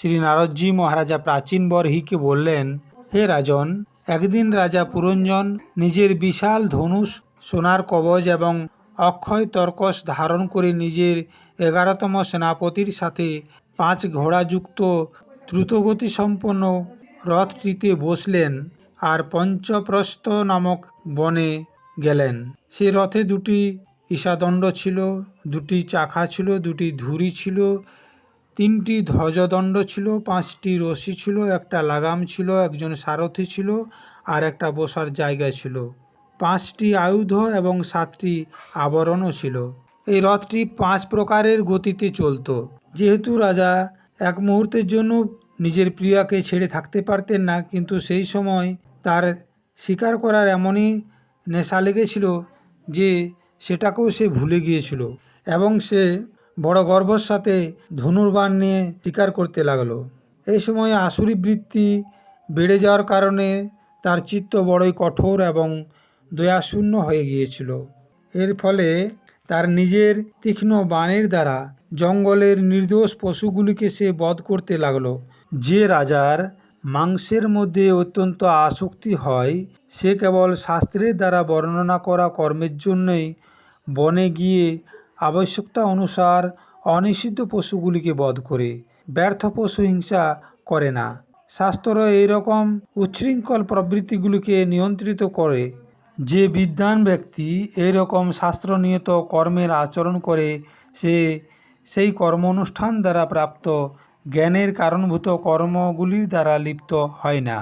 শ্রী নারদজি মহারাজা প্রাচীন বরহিকে বললেন, হে রাজন, একদিন রাজা পুরঞ্জন নিজের বিশাল ধনুষ, সোনার কবজ এবং অক্ষয় তর্কস ধারণ করে নিজের এগারোতম সেনাপতির সাথে পাঁচ ঘোড়াযুক্ত দ্রুতগতি সম্পন্ন রথটিতে বসলেন আর পঞ্চপ্রস্থ নামক বনে গেলেন। সে রথে দুটি ঈশাদণ্ড ছিল, দুটি চাখা ছিল, দুটি ধুরি ছিল তিনটি ধ্বজদণ্ড ছিল, পাঁচটি রশি ছিল, একটা লাগাম ছিল, একজন সারথি ছিল, আর একটা বসার জায়গা ছিল। পাঁচটি আয়ুধ এবং সাতটি আবরণও ছিল। এই রথটি পাঁচ প্রকারের গতিতে চলতো। যেহেতু রাজা এক মুহূর্তের জন্য নিজের প্রিয়াকে ছেড়ে থাকতে পারতেন না, কিন্তু সেই সময় তার শিকার করার এমনই নেশা লেগেছিল যে সেটাকেও সে ভুলে গিয়েছিল এবং সে বড় গর্বর সাথে ধনুর্বাণ নিয়ে শিকার করতে লাগল। এই সময় আসুরি বৃত্তি বেড়ে যাওয়ার কারণে তার চিত্ত বড়ই কঠোর এবং দয়াশূন্য হয়ে গিয়েছিল। এর ফলে তার নিজের তীক্ষ্ণ বাণের দ্বারা জঙ্গলের নির্দোষ পশুগুলিকে সে বধ করতে লাগল। যে রাজার মাংসের মধ্যে অত্যন্ত আসক্তি হয়, সে কেবল শাস্ত্রের দ্বারা বর্ণনা করা কর্মের জন্যই বনে গিয়ে আবশ্যকতা অনুসার অনিষিদ্ধ পশুগুলিকে বধ করে, ব্যর্থ পশু হিংসা করে না। শাস্ত্র এইরকম উচ্ছৃঙ্খল প্রবৃত্তিগুলিকে নিয়ন্ত্রিত করে। যে বিদ্বান ব্যক্তি এইরকম শাস্ত্রনিয়ত কর্মের আচরণ করে, সে সেই কর্ম অনুষ্ঠান দ্বারা প্রাপ্ত জ্ঞানের কারণভূত কর্মগুলির দ্বারা লিপ্ত হয় না।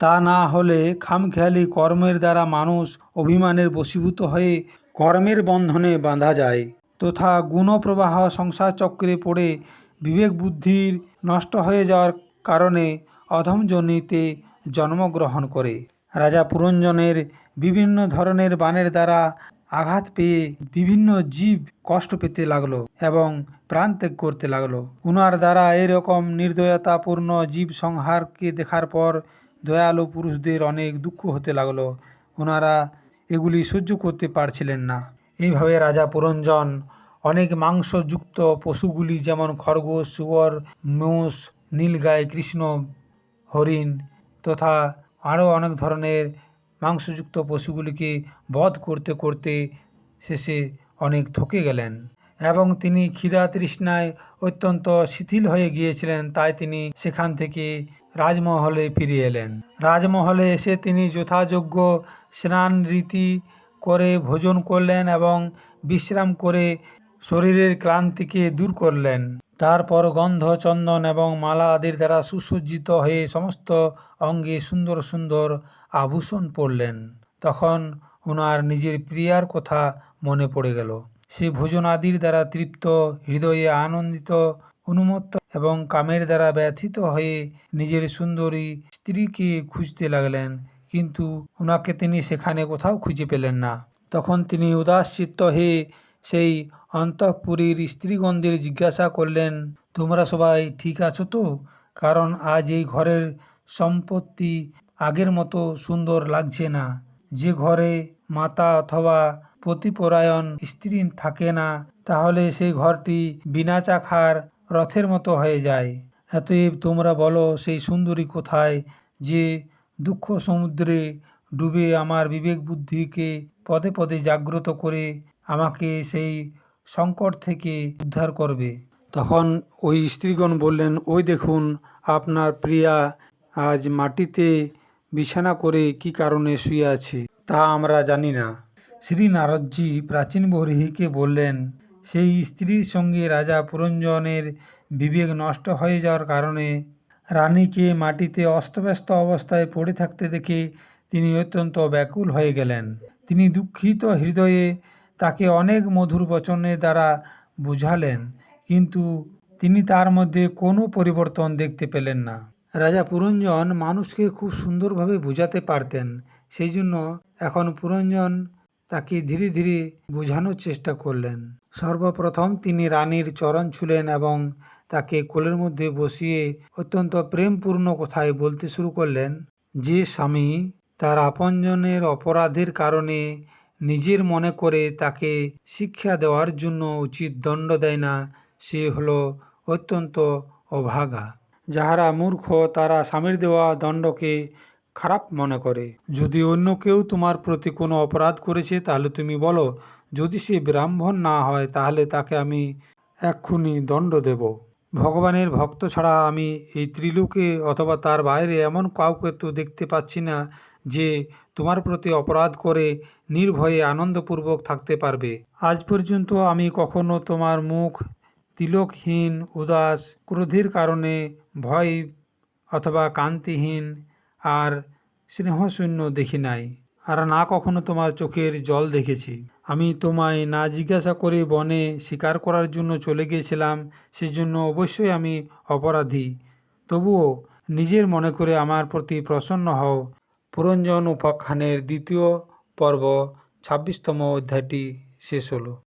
তা না হলে খামখেয়ালি কর্মের দ্বারা মানুষ অভিমানের বশীভূত হয়ে কর্মের বন্ধনে বাঁধা যায়। তথা গুণপ্রবাহ সংসার চক্রে পড়ে বিবেক বুদ্ধির নষ্ট হয়ে যাওয়ার কারণে অধম জনিতে জন্মগ্রহণ করে। রাজা পুরঞ্জনের বিভিন্ন ধরনের বাণের দ্বারা আঘাত পেয়ে বিভিন্ন জীব কষ্ট পেতে লাগল এবং প্রাণ ত্যাগ করতে লাগল। উনার দ্বারা এরকম নির্দয়তাপূর্ণ জীব সংহারকে দেখার পর দয়ালু পুরুষদের অনেক দুঃখ হতে লাগল। ওনারা এগুলি সহ্য করতে পারছিলেন না। এইভাবে রাজা পুরঞ্জন অনেক মাংসযুক্ত পশুগুলি যেমন খরগোশ, শুয়োর, মোষ, নীলগাই, কৃষ্ণ, হরিণ তথা আরও অনেক ধরনের মাংসযুক্ত পশুগুলিকে বধ করতে করতে শেষে অনেক থকে গেলেন এবং তিনি ক্ষুধা তৃষ্ণায় অত্যন্ত শিথিল হয়ে গিয়েছিলেন। তাই তিনি সেখান থেকে রাজমহলে ফিরে এলেন। রাজমহলে এসে তিনি যথাযোগ্য স্নান রীতি করে ভোজন করলেন এবং বিশ্রাম করে শরীরের ক্লান্তিকে দূর করলেন। তারপর গন্ধ, চন্দন এবং মালা আদির দ্বারা সুসজ্জিত হয়ে সমস্ত অঙ্গে সুন্দর সুন্দর আভূষণ পরলেন। তখন ওনার নিজের প্রিয়ার কথা মনে পড়ে গেল। সে ভোজন আদির দ্বারা তৃপ্ত, হৃদয়ে আনন্দিত, উন্মত্ত এবং কামের দ্বারা ব্যথিত হয়ে নিজের সুন্দরী স্ত্রীকে খুঁজতে লাগলেন। কিন্তু ওনাকে তিনি সেখানে কোথাও খুঁজে পেলেন না। তখন তিনি উদাসচিত্ত হয়ে সেই অন্তঃপুরীর স্ত্রীগণদের জিজ্ঞাসা করলেন, তোমরা সবাই ঠিক আছো তো? কারণ আজ এই ঘরের সম্পত্তি আগের মতো সুন্দর লাগছে না। যে ঘরে মাতা অথবা পতিপরায়ণ স্ত্রী থাকে না, তাহলে সেই ঘরটি বিনা চাখার রথের মতো হয়ে যায়। এতএব তোমরা বলো সেই সুন্দরী কোথায় যে দুঃখ সমুদ্রে ডুবে আমার বিবেক বুদ্ধিকে পদে পদে জাগ্রত করে আমাকে সেই সংকট থেকে উদ্ধার করবে। তখন ওই স্ত্রীগণ বললেন, ওই দেখুন, আপনার প্রিয়া আজ মাটিতে বিছানা করে কি কারণে শুয়ে আছে তা আমরা জানি না। শ্রী নারদজি প্রাচীন বরহিকে বললেন, সেই স্ত্রীর সঙ্গে রাজা পুরঞ্জনের বিবেক নষ্ট হয়ে যাওয়ার কারণে রানীকে মাটিতে অস্তব্যস্ত অবস্থায় পড়ে থাকতে দেখে তিনি অত্যন্ত ব্যাকুল হয়ে গেলেন। তিনি দুঃখিত হৃদয়ে তাকে অনেক মধুর বচনের দ্বারা বুঝালেন, কিন্তু তিনি তার মধ্যে কোনো পরিবর্তন দেখতে পেলেন না। রাজা পুরঞ্জন মানুষকে খুব সুন্দরভাবে বোঝাতে পারতেন, সেই জন্য এখন পুরঞ্জন তাকে ধীরে ধীরে বোঝানোর চেষ্টা করলেন। সর্বপ্রথম তিনি রানীর চরণ ছুলেন এবং তাকে কোলের মধ্যে বসিয়ে অত্যন্ত প্রেমপূর্ণ কথায় বলতে শুরু করলেন, যে স্বামী তার আপনজনের অপরাধের কারণে নিজের মনে করে তাকে শিক্ষা দেওয়ার জন্য উচিত দণ্ড দেয় না, সে হলো অত্যন্ত অভাগা। যাহারা মূর্খ, তারা স্বামীর দেওয়া দণ্ডকে খারাপ মনে করে। যদি অন্য কেউ তোমার প্রতি কোনো অপরাধ করেছে, তাহলে তুমি বলো, যদি সে ব্রাহ্মণ না হয়, তাহলে তাকে আমি এক্ষুনি দণ্ড দেব। ভগবানের ভক্ত ছাড়া আমি এই ত্রিলোকে অথবা তার বাইরে এমন কাউকে তো দেখতে পাচ্ছি না যে তোমার প্রতি অপরাধ করে নির্ভয়ে আনন্দপূর্বক থাকতে পারবে। আজ পর্যন্ত আমি কখনো তোমার মুখ তিলকহীন, উদাস, ক্রোধের কারণে ভয় অথবা কান্তিহীন আর স্নেহশূন্য দেখি নাই। আর না কখনো তোমার চোখের জল দেখেছি। আমি তোমায় না জিজ্ঞাসা করে বনে শিকার করার জন্য চলে গিয়েছিলাম, সেজন্য অবশ্যই আমি অপরাধী। তবুও নিজের মনে করে আমার প্রতি প্রসন্ন হও। পুরঞ্জন উপাখ্যানের দ্বিতীয় পর্ব, ছাব্বিশতম অধ্যায়টি শেষ হলো।